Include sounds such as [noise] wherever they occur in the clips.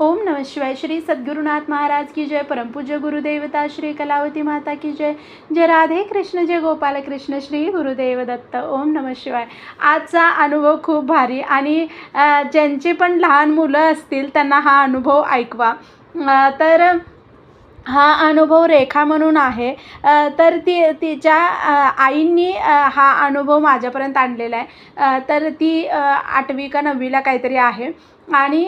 ओम नमः शिवाय श्री सद्गुरुनाथ महाराज की जय परमपूज्य गुरुदेवता श्री कलावती माता की जय जय राधे कृष्ण जय गोपाल कृष्ण श्री गुरुदेव दत्त. ओम नमः शिवाय. आजचा अनुभव खूप भारी आणि ज्यांचे ज्यांची पण लहान मुलं असतील त्यांना हा अनुभव ऐकवा. तर हा अनुभव रेखा म्हणून आहे. तर ती तिच्या आईंनी हा अनुभव माझ्यापर्यंत आणलेला आहे. तर ती आठवी का नववीला काहीतरी आहे. आणि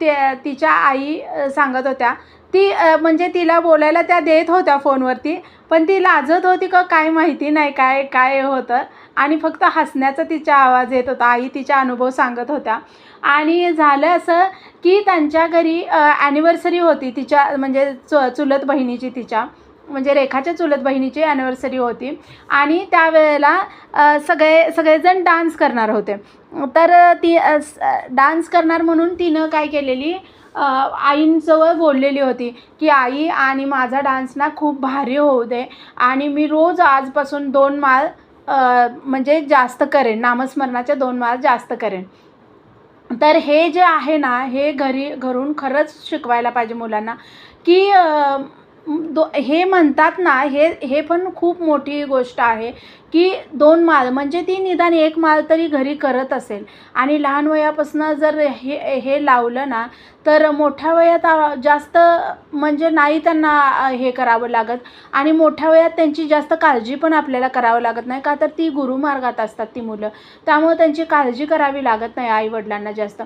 त्या तिच्या आई सांगत होत्या. ती म्हणजे तिला बोलायला त्या देत होत्या फोनवरती पण ती लाजत होती का काय माहिती नाही काय काय होतं. आणि फक्त हसण्याचा तिचा आवाज येत होता आई तिचा अनुभव सांगत होत्या. आणि झालं असं की त्यांच्या घरी ॲनिव्हर्सरी होती तिच्या म्हणजे चु चुलत बहिणीची तिच्या. म्हणजे रेखाच्या चुलत बहिणीची ॲनिव्हर्सरी होती. आणि त्यावेळेला सगळे सगळेजण डान्स करणार होते. तर ती डान्स करणार म्हणून तिनं काय केलेली आईंजवळ बोललेली होती की आई आणि माझा डान्स ना खूप भारी होऊ दे. आणि मी रोज आजपासून दोन माळ म्हणजे जास्त करेन. नामस्मरणाच्या दोन माळ जास्त करेन. तर हे जे आहे ना हे घरी घरून खरंच शिकवायला पाहिजे मुलांना की दो हे म्हणतात ना हे हे पण खूप मोठी गोष्ट आहे की दोन माल म्हणजे ती निदान एक माल तरी घरी करत असेल. आणि लहान वयापासून जर हे हे लावलं ना तर मोठ्या वयात जास्त म्हणजे नाही त्यांना हे करावं लागत. आणि मोठ्या वयात त्यांची जास्त काळजी पण आपल्याला करावं लागत नाही का तर ती गुरुमार्गात असतात ती मुलं. त्यामुळे त्यांची काळजी करावी लागत नाही आईवडिलांना जास्त.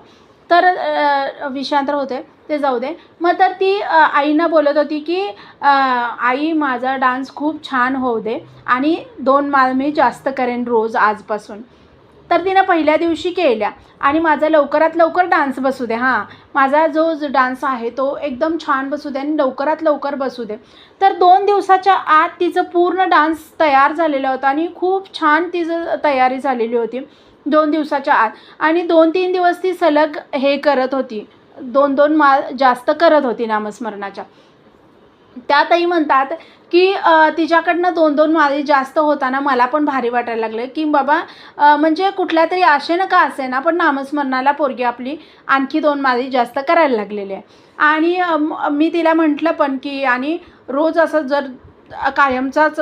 तर अ, होते ते जाऊ दे. मग तर ती आईनं बोलत होती की आई माझा डान्स खूप छान होऊ दे आणि दोन माळ मी जास्त करेन रोज आजपासून. तर तिनं पहिल्या दिवशी केल्या आणि माझा लवकरात लवकर डान्स बसू दे हां. माझा जो डान्स आहे तो एकदम छान बसू दे आणि लवकरात लवकर बसू दे. तर दोन दिवसाच्या आत तिचं पूर्ण डान्स तयार झालेला होता आणि खूप छान तिचं तयारी झालेली होती. दोन दिवसाच्या आत. आणि दोन तीन दिवस ती सलग हे करत होती. दोन दोन मा जास्त करत होती नामस्मरणाच्या. त्यातही म्हणतात की तिच्याकडनं दोन दोन माळी जास्त होताना मला पण भारी वाटायला लागलं की बाबा म्हणजे कुठल्या तरी आशेनं का असे ना पण नामस्मरणाला पोरगी आपली आणखी दोन माळी जास्त करायला लागलेली आहे. आणि मी तिला म्हटलं पण की आणि रोज असं जर कायमचाच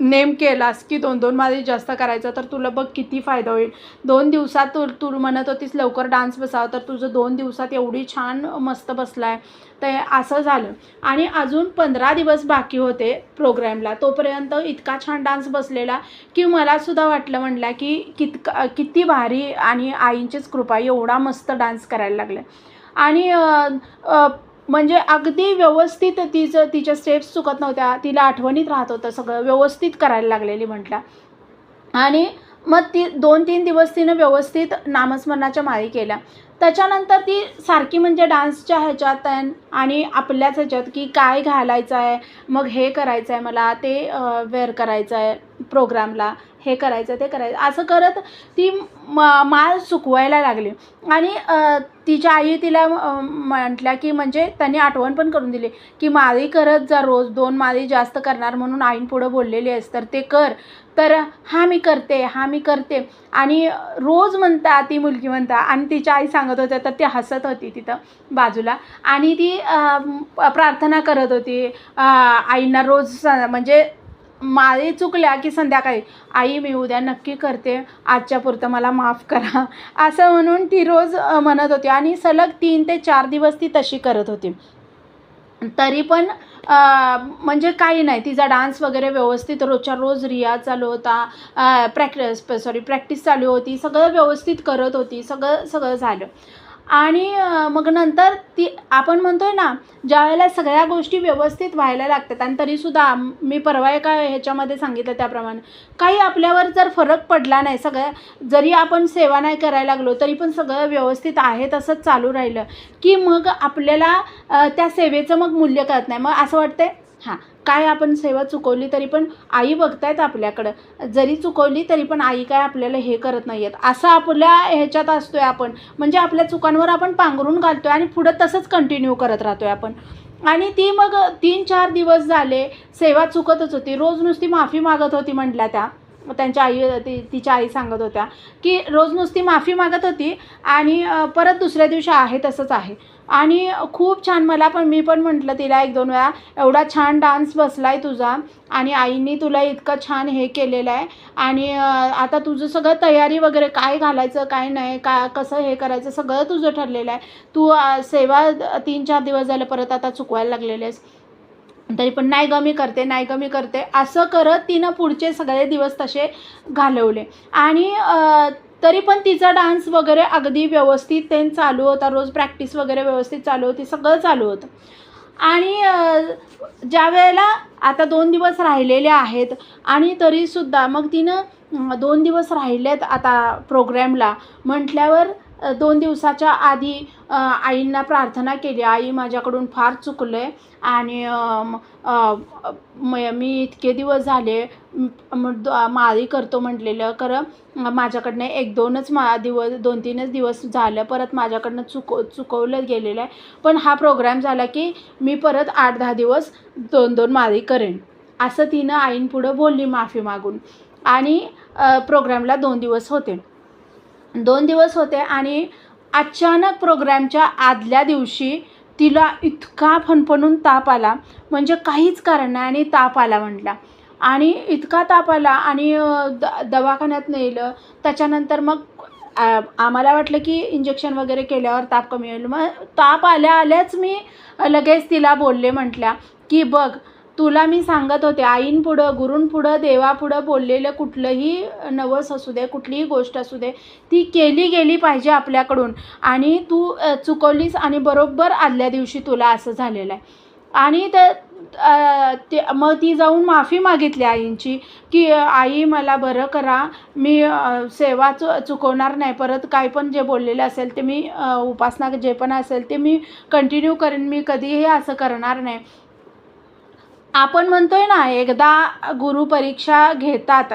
नेम केलास की दोन दोन माळी जास्त करायचं तर तुला बघ किती फायदा होईल. दोन दिवसात तू तू म्हणत होतीस लवकर डान्स बसावं तर तुझं दोन दिवसात एवढी छान मस्त बसला आहे ते असं झालं. आणि अजून पंधरा दिवस बाकी होते प्रोग्रॅमला. तोपर्यंत इतका छान डान्स बसलेला की मलासुद्धा वाटलं म्हटलं की कितका किती भारी आणि आईंचीच कृपा एवढा मस्त डान्स करायला लागला आणि म्हणजे अगदी व्यवस्थित तिचं तिच्या स्टेप्स चुकत नव्हत्या. तिला आठवणीत राहत होतं सगळं. व्यवस्थित करायला लागलेली म्हटलं. आणि मग ती दोन तीन दिवस तिनं व्यवस्थित नामस्मरणाच्या माळी केल्या. त्याच्यानंतर ती सारखी म्हणजे डान्सच्या ह्याच्यात आहे आणि आपल्याच ह्याच्यात की काय घालायचं आहे मग हे करायचं आहे मला ते वेअर करायचं आहे प्रोग्रामला हे करायचं ते करायचं. असं करत ती म माल सुकवायला लागली. आणि तिच्या आई तिला म्हटल्या की म्हणजे त्यांनी आठवण पण करून दिली की माळी करत जा रोज दोन माळी जास्त करणार म्हणून आईन बोललेली आहेस तर ते कर. तर हा मी करते हा मी करते. आणि रोज म्हणता ती मुलगी म्हणता आणि तिच्या आई सांगत होत्या तर ती हसत होती तिथं बाजूला. आणि ती प्रार्थना करत होती आईंना रोज स- म्हणजे माळी चुकल्या की संध्याकाळी आई मी उद्या नक्की करते. आजच्या पुरतं मला माफ करा. असं म्हणून ती रोज म्हणत होती आणि सलग तीन ते चार दिवस ती तशी करत होती. तरी पण म्हणजे काही नाही. तिचा डान्स वगैरे व्यवस्थित रोजच्या रोज रियाज चालू होता. प्रॅक्टिस सॉरी प्रॅक्टिस चालू होती. सगळं व्यवस्थित करत होती. सगळं सगळं झालं. आणि मग नंतर ती आपण म्हणतो आहे ना ज्यावेळेला सगळ्या गोष्टी व्यवस्थित व्हायला लागतात आणि तरीसुद्धा मी परवा एका ह्याच्यामध्ये सांगितलं त्याप्रमाणे काही आपल्यावर जर फरक पडला नाही सगळ्या जरी आपण सेवा नाही करायला लागलो तरी पण सगळं व्यवस्थित आहे तसंच चालू राहिलं की मग आपल्याला त्या सेवेचं मग मूल्य कळत नाही. मग असं वाटतंय? हां. काय आपण सेवा चुकवली तरी पण आई बघतायत आपल्याकडं. जरी चुकवली तरी पण आई काय आपल्याला हे करत नाही आहेत असं आपल्या ह्याच्यात असतोय आपण. म्हणजे आपल्या चुकांवर आपण पांघरून घालतोय आणि पुढं तसंच कंटिन्यू करत राहतोय आपण. आणि ती मग तीन चार दिवस झाले सेवा चुकतच होती. रोज नुसती माफी मागत होती म्हटल्या त्या. त्यांच्या आई ती तिच्या आई सांगत होत्या की रोज नुसती माफी मागत होती आणि परत दुसऱ्या दिवशी आहे तसंच आहे. आणि खूप छान मला पण मी पण म्हटलं तिला एक दोन वेळा एवढा छान डान्स बसला आहे तुझा आणि आईने तुला इतकं छान हे केलेलं आहे आणि आता तुझं सगळं तयारी वगैरे काय घालायचं काय नाही का कसं हे करायचं सगळं तुझं ठरलेलं आहे. तू सेवा तीन चार दिवस झाले परत आता चुकवायला लागलेले आहेस तरी पण नाही गं मी करते नाही गमी मी करते. असं करत तिनं पुढचे सगळे दिवस तसे घालवले. आणि तरी पण तिचा डान्स वगैरे अगदी व्यवस्थित ते चालू होता. रोज प्रॅक्टिस वगैरे व्यवस्थित चालू होती. सगळं चालू होतं. आणि ज्या वेळेला आता दोन दिवस राहिलेले आहेत आणि तरीसुद्धा मग तिनं दोन दिवस राहिलेत आता प्रोग्रॅमला. म्हटल्यावर दोन दिवसाच्या आधी आईंना प्रार्थना केली. आई माझ्याकडून फार चुकलं आहे आणि मी इतके दिवस झाले द- माळी करतो म्हटलेलं. खरं माझ्याकडनं एक दोनच मा दिवस दोन तीनच दिवस झालं. परत माझ्याकडनं चुकव चुकवलं गेलेलं आहे. पण हा प्रोग्राम झाला की मी परत आठ दहा दिवस दोन दोन माळी करेन. असं तिनं आईंपुढं बोलली माफी मागून. आणि प्रोग्रॅमला प्रोग्रामला दोन दिवस होते. दोन दिवस होते आणि अचानक प्रोग्रॅमच्या आदल्या दिवशी तिला इतका फणफणून ताप आला. म्हणजे काहीच कारण नाही आणि ताप आला म्हटला. आणि इतका ताप आला आणि द दवाखान्यात नेलं. त्याच्यानंतर मग आम्हाला वाटलं की इंजेक्शन वगैरे केल्यावर ताप कमी होईल. मग ताप आल्या आल्याच मी लगेच तिला बोलले म्हटल्या की बघ तुला मी सांगत होते आईंपुढं गुरूंपुढं देवापुढं बोललेलं कुठलंही नवस असू दे कुठलीही गोष्ट असू दे ती केली गेली पाहिजे आपल्याकडून. आणि तू चुकवलीस आणि बरोबर आदल्या दिवशी तुला असं झालेलं आहे. आणि ते ते मग ती जाऊन माफी मागितली आईंची की आई मला बरं करा मी सेवा चु चुकवणार नाही परत काय पण जे बोललेलं असेल ते मी उपासना जे पण असेल ते मी कंटिन्यू करेन मी कधीही असं करणार नाही. आपण म्हणतोय ना एकदा गुरु परीक्षा घेतात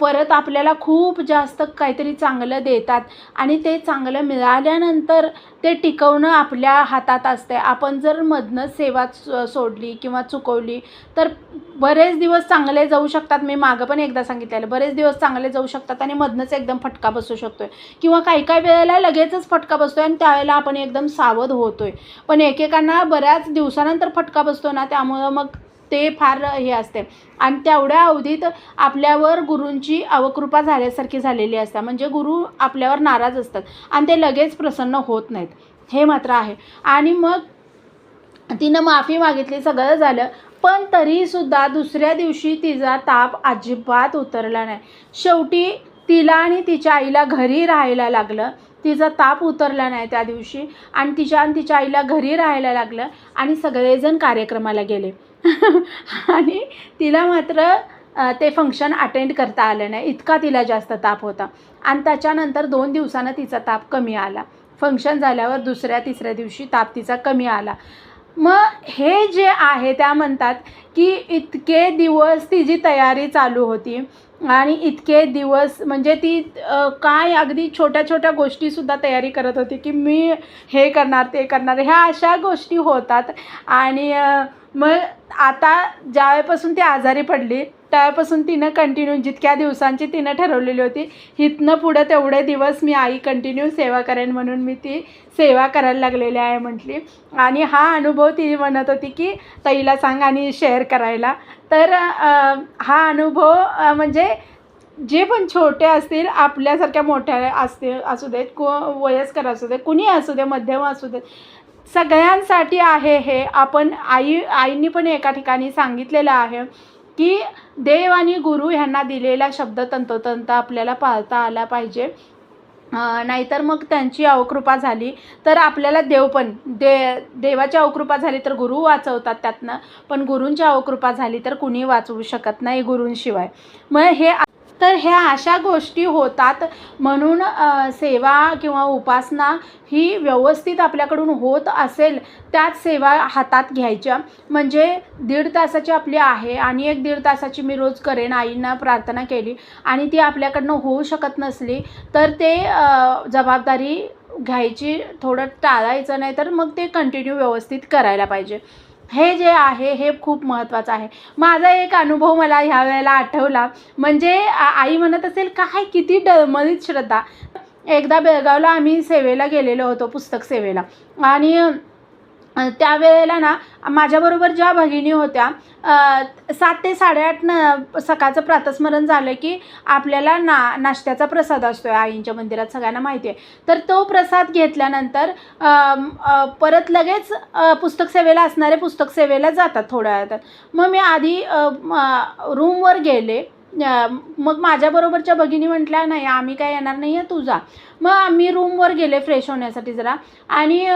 परत आपल्याला खूप जास्त काहीतरी चांगलं देतात आणि ते चांगलं मिळाल्यानंतर ते टिकवणं आपल्या हातात असते आपण जर मधनं सेवा स- सोडली किंवा चुकवली तर बरेच दिवस चांगले जाऊ शकतात. मी मागं पण एकदा सांगितलेलं बरेच दिवस चांगले जाऊ शकतात आणि मधनंच एकदम फटका बसू शकतोय. किंवा काही काही वेळेला लगेचच फटका बसतोय आणि त्यावेळेला आपण एकदम सावध होतोय. पण एकेकांना बऱ्याच दिवसानंतर फटका बसतो ना त्यामुळं मग ते फार हे असते. आणि तेवढ्या अवधीत आपल्यावर गुरूंची अवकृपा झाल्यासारखी झालेली असतात. म्हणजे गुरु आपल्यावर नाराज असतात आणि ते लगेच प्रसन्न होत नाहीत. हे मात्र आहे. आणि मग तिनं माफी मागितली सगळं झालं. पण तरीसुद्धा दुसऱ्या दिवशी तिचा ताप अजिबात उतरला नाही. शेवटी तिला आणि तिच्या आईला घरी राहायला लागलं. तिचा ताप उतरला नाही त्या दिवशी. आणि तिच्या आणि तिच्या आईला घरी राहायला लागलं आणि सगळेजण कार्यक्रमाला गेले. [laughs] आणि तिला मात्र ते फंक्शन अटेंड करता आलं नाही. इतका तिला जास्त ताप होता. आणि त्याच्यानंतर दोन दिवसानं तिचा ताप कमी आला. फंक्शन झाल्यावर दुसऱ्या तिसऱ्या दिवशी ताप तिचा कमी आला. मग हे जे आहे त्या म्हणतात की इतके दिवस तिची तयारी चालू होती. आणि इतके दिवस म्हणजे ती काय अगदी छोट्या छोट्या गोष्टीसुद्धा तयारी करत होती की मी हे करणार ते करणार. ह्या अशा गोष्टी होतात. आणि मग आता ज्यावेळेपासून ती आजारी पडली त्यापासून तिनं कंटिन्यू जितक्या दिवसांची तिनं ठरवलेली होती इथनं पुढं तेवढे दिवस मी आई कंटिन्यू सेवा करेन म्हणून मी ती सेवा करायला लागलेली आहे म्हटली. आणि हा अनुभव ती म्हणत होती की ताईला सांग आणि शेअर करायला. तर हा अनुभव म्हणजे जे पण छोटे असतील आपल्यासारख्या मोठ्या असतील असू देत को वयस्कर असू दे कुणी असू दे मध्यम असू देत सगळ्यांसाठी आहे हे. आपण आई आईंनी पण एका ठिकाणी सांगितलेलं आहे. की देव आणि गुरु ह्यांना दिलेला शब्द तंतोतंत आपल्याला पाळता आला पाहिजे. नाहीतर मग त्यांची अवकृपा झाली तर आपल्याला देव पण दे देवाची अवकृपा झाली तर गुरु वाचवतात त्यातनं. पण गुरूंची अवकृपा झाली तर कुणी वाचवू शकत नाही गुरूंशिवाय. मग हे तर ह्या अशा गोष्टी होतात. म्हणून सेवा किंवा उपासना ही व्यवस्थित आपल्याकडून होत असेल त्याच सेवा हातात घ्यायच्या. म्हणजे दीड तासाची आपली आहे आणि एक दीड तासाची मी रोज करेन आईंना प्रार्थना केली आणि ती आपल्याकडनं होऊ शकत नसली तर ते जबाबदारी घ्यायची थोडं टाळायचं नाही तर मग ते कंटिन्यू व्यवस्थित करायला पाहिजे. हे जे आहे हे खूप महत्त्वाचं आहे. माझा एक अनुभव मला ह्या वेळेला आठवला. म्हणजे आई म्हणत असेल काय किती डळमळीत श्रद्धा. एकदा बेळगावला आम्ही सेवेला गेलेलो होतो पुस्तक सेवेला. आणि त्यावेळेला ना माझ्याबरोबर ज्या भगिनी होत्या सात ते साडेआठ न सकाळचं प्रातस्मरण झालं की आपल्याला ना नाश्त्याचा प्रसाद असतो आहे आईंच्या मंदिरात सगळ्यांना माहिती आहे. तर तो प्रसाद घेतल्यानंतर परत लगेच पुस्तक सेवेला असणारे पुस्तक सेवेला जातात थोड्या वेळात मग मी आधी रूमवर गेले. मग माझ्याबरोबरच्या भगिनी म्हटल्या नाही आम्ही काय येणार नाही आहे तू जा. मग आम्ही रूमवर गेले फ्रेश होण्यासाठी जरा. आणि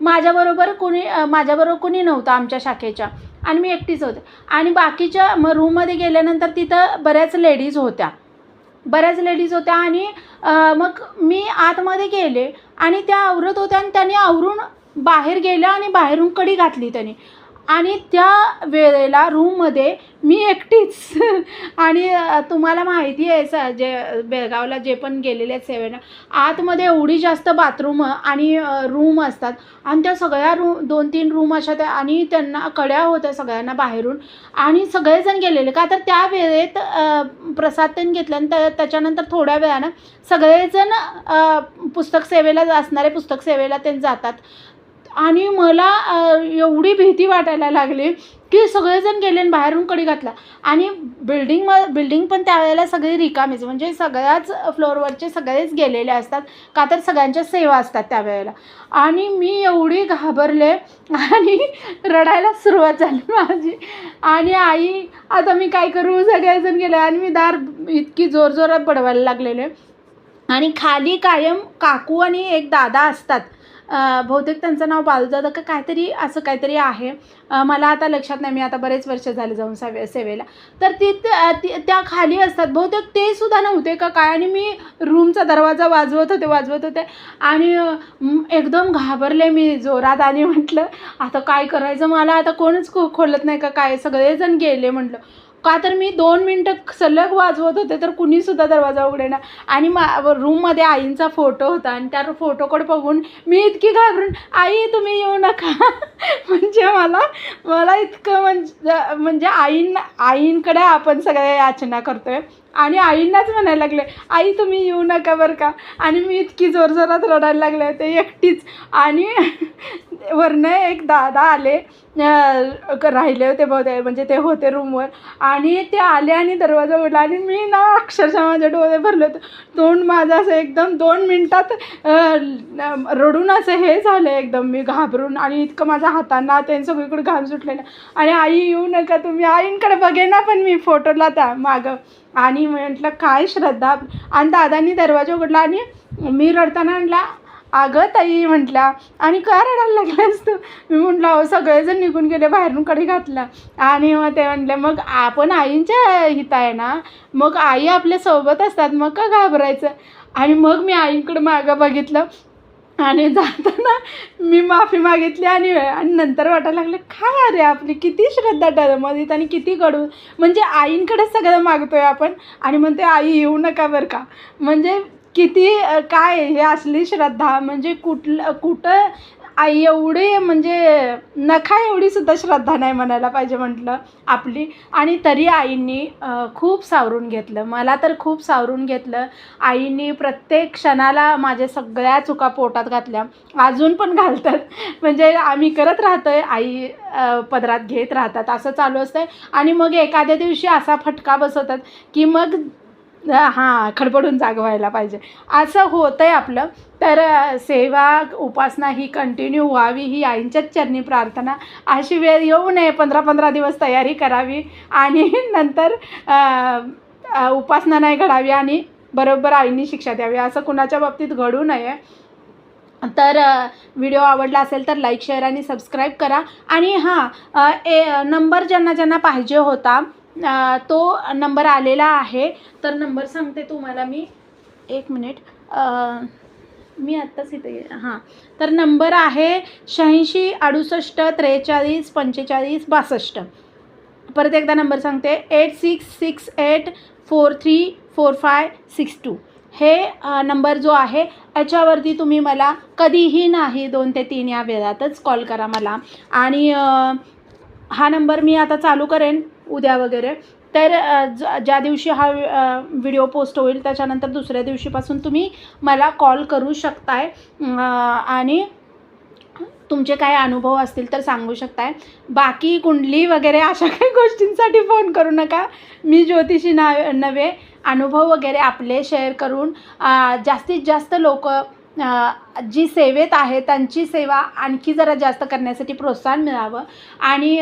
माझ्याबरोबर कोणी माझ्याबरोबर कोणी नव्हतं आमच्या शाखेच्या. आणि मी एकटीच होते. आणि बाकीच्या मग रूममध्ये गेल्यानंतर तिथं बऱ्याच लेडीज होत्या. बऱ्याच लेडीज होत्या आणि मग मी आतमध्ये गेले आणि त्या आवरत होत्या आणि त्यांनी आवरून बाहेर गेल्या आणि बाहेरून कडी घातली त्यांनी. आणि त्या वेळेला रूममध्ये मी एकटीच. [laughs] आणि तुम्हाला माहिती आहे स जे बेळगावला जे पण गेलेले आहेत सेवेनं आतमध्ये एवढी जास्त बाथरूम आणि रूम असतात. आणि त्या सगळ्या रूम दोन तीन रूम अशा त्या आणि त्यांना कड्या होत्या सगळ्यांना बाहेरून. आणि सगळेजण गेलेले का तर त्या वेळेत प्रसाद त्यांनी घेतल्यानंतर त्याच्यानंतर थोड्या वेळानं सगळेजण पुस्तक सेवेला असणारे पुस्तक सेवेला ते जातात. आणि मला एवढी भीती वाटायला लागली की सगळेजण गेले आणि बाहेरून कडी घातला. आणि बिल्डिंग म बिल्डिंग पण त्यावेळेला सगळी रिकामीच म्हणजे सगळ्याच फ्लोअरवरचे सगळेच गेलेले असतात. का तर सगळ्यांच्या सेवा असतात त्यावेळेला. आणि मी एवढी घाबरले आणि रडायला सुरुवात झाली माझी. आणि आई आता मी काय करू? सगळेजण गेले आणि मी दार इतकी जोरजोरात बडवायला लागलेले. आणि खाली कायम काकू आणि एक दादा असतात. बहुतेक त्यांचं नाव बालदादा का काहीतरी असं काहीतरी आहे. मला आता लक्षात नाही मी आता बरेच वर्ष झाले जाऊन सेवे सेवेला. तर ती त्या खाली असतात. बहुतेक ते सुद्धा नव्हते का काय? आणि मी रूमचा दरवाजा वाजवत होते वाजवत होते. आणि एकदम घाबरले मी जोरात आणि म्हटलं आता काय करायचं? मला आता कोणच खो खोलत नाही का काय? सगळेजण गेले म्हटलं. का तर मी दोन मिनटं सलग वाजवत होते तर कुणीसुद्धा दरवाजा उघडेना. आणि मा रूममध्ये आईंचा फोटो होता आणि त्या फोटोकडे बघून मी इतकी घाबरून आई तुम्ही येऊ नका. [laughs] म्हणजे मला मला इतकं म्हणजे म्हणजे आईंना आईंकडे आपण सगळ्या याचना करतोय. आणि आईंनाच म्हणायला लागले आई तुम्ही येऊ नका बरं का. आणि मी इतकी जोरजोरात रडायला लागले होते एकटीच. आणि वरनं एक दादा आले राहिले होते बहुते म्हणजे ते होते रूमवर. आणि ते आले आणि दरवाजा उघडला आणि मी ना अक्षरशः माझ्या डोळे भरले होते. तोंड माझं असं एकदम दोन मिनटात रडून असं हे झालं एकदम. मी घाबरून आणि इतकं माझ्या हातांना ते सगळीकडे घाम सुटलेलं. आणि आई येऊ नका तुम्ही आईंकडे बघेना पण मी फोटोला त्या मागं. आणि म्हटलं काय श्रद्धा. आणि दादानी दरवाजा उघडला आणि मी रडताना म्हटला अगं ताई म्हटल्या आणि का रडायला लागलास तू? मी म्हटलं अहो सगळेजण निघून गेले बाहेरून कडे घातला आणि मग ते म्हटले मग आपण आईंच्या हित आहे ना? मग आई आपल्यासोबत असतात मग का घाबरायचं? आणि मग मी आईंकडे मागं बघितलं. आणि जाताना मी माफी मागितली आणि आणि नंतर वाटायला लागलं काय अरे आपली किती श्रद्धा डरमधीत आणि किती कडू म्हणजे आईंकडेच सगळं मागतोय आपण. आणि म्हणते आई येऊ नका बरं का. म्हणजे किती काय हे असली श्रद्धा म्हणजे कुठलं कुठं आई एवढी म्हणजे नखा एवढी सुद्धा श्रद्धा नाही म्हणायला पाहिजे म्हटलं आपली. आणि तरी आईंनी खूप सावरून घेतलं. मला तर खूप सावरून घेतलं. आईंनी प्रत्येक क्षणाला माझ्या सगळ्या चुका पोटात घातल्या. अजून पण घालतात. म्हणजे आम्ही करत राहतो आहे आई पदरात घेत राहतात. असं चालू असतं आणि मग एखाद्या दिवशी असा फटका बसवतात की मग हां खडबडून जागवायला पाहिजे. असं होतं आहे आपलं. तर सेवा उपासना ही कंटिन्यू व्हावी ही आईंच्याच चरणी प्रार्थना. अशी वेळ येऊ नये. पंधरा पंधरा दिवस तयारी करावी आणि नंतर उपासना नाही घडावी आणि बरोबर आईंनी शिक्षा द्यावी. असं कुणाच्या बाबतीत घडू नये. तर व्हिडिओ आवडला असेल तर लाईक शेअर आणि सबस्क्राईब करा. आणि हां ए नंबर ज्यांना ज्यांना पाहिजे होता तो नंबर आलेला आहे. तर नंबर सांगते तुम्हाला मी. एक मिनिट. मी आत्ताच इथे हां. तर नंबर आहे शहाऐंशी अडुसष्ट त्रेचाळीस पंचेचाळीस बासष्ट. परत एकदा नंबर सांगते. Eight six six eight four three four five six two. हे नंबर जो आहे याच्यावरती तुम्ही मला कधीही नाही दोन ते तीन या वेळातच कॉल करा मला. आणि हा नंबर मी आता चालू करेन. उद्या वगैरे. तर ज ज्या दिवशी हा व्हिडिओ पोस्ट होईल त्याच्यानंतर दुसऱ्या दिवशीपासून तुम्ही मला कॉल करू शकताय. आणि तुमचे काय अनुभव असतील तर सांगू शकताय. बाकी कुंडली वगैरे अशा काही गोष्टींसाठी फोन करू नका. मी ज्योतिषी ना नव्हे. अनुभव वगैरे आपले शेअर करून जास्तीत जास्त लोक जी सेवेत आहे त्यांची सेवा आणखी जरा जास्त करण्यासाठी प्रोत्साहन मिळावं. आणि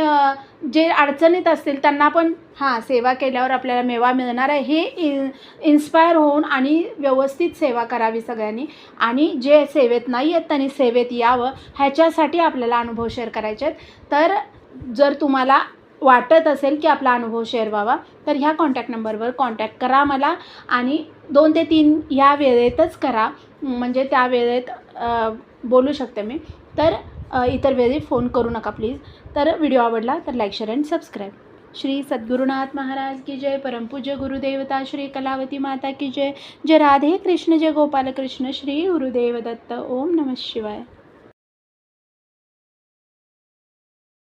जे अडचणीत असतील त्यांना पण हां सेवा केल्यावर आपल्याला मेवा मिळणार आहे. हे इन इन्स्पायर होऊन आणि व्यवस्थित सेवा करावी सगळ्यांनी. आणि जे सेवेत नाही आहेत त्यांनी सेवेत यावं ह्याच्यासाठी आपल्याला अनुभव शेअर करायचे आहेत. तर जर तुम्हाला वाटत असेल की आपला अनुभव शेअर व्हावा तर ह्या कॉन्टॅक्ट नंबरवर कॉन्टॅक्ट करा मला आणि दोन ते तीन ह्या वेळेतच करा. म्हणजे त्या वेळेत बोलू शकते मी. तर इतर वेळी फोन करू नका प्लीज. तर व्हिडिओ आवडला तर like share and subscribe. Shri Sadgurunath Maharaj की जय. परमपूज्य गुरुदेवता श्री कलावती माता की जय. जय राधे कृष्ण जय गोपाल कृष्ण श्री गुरुदेव दत्त. ओम नमः शिवाय.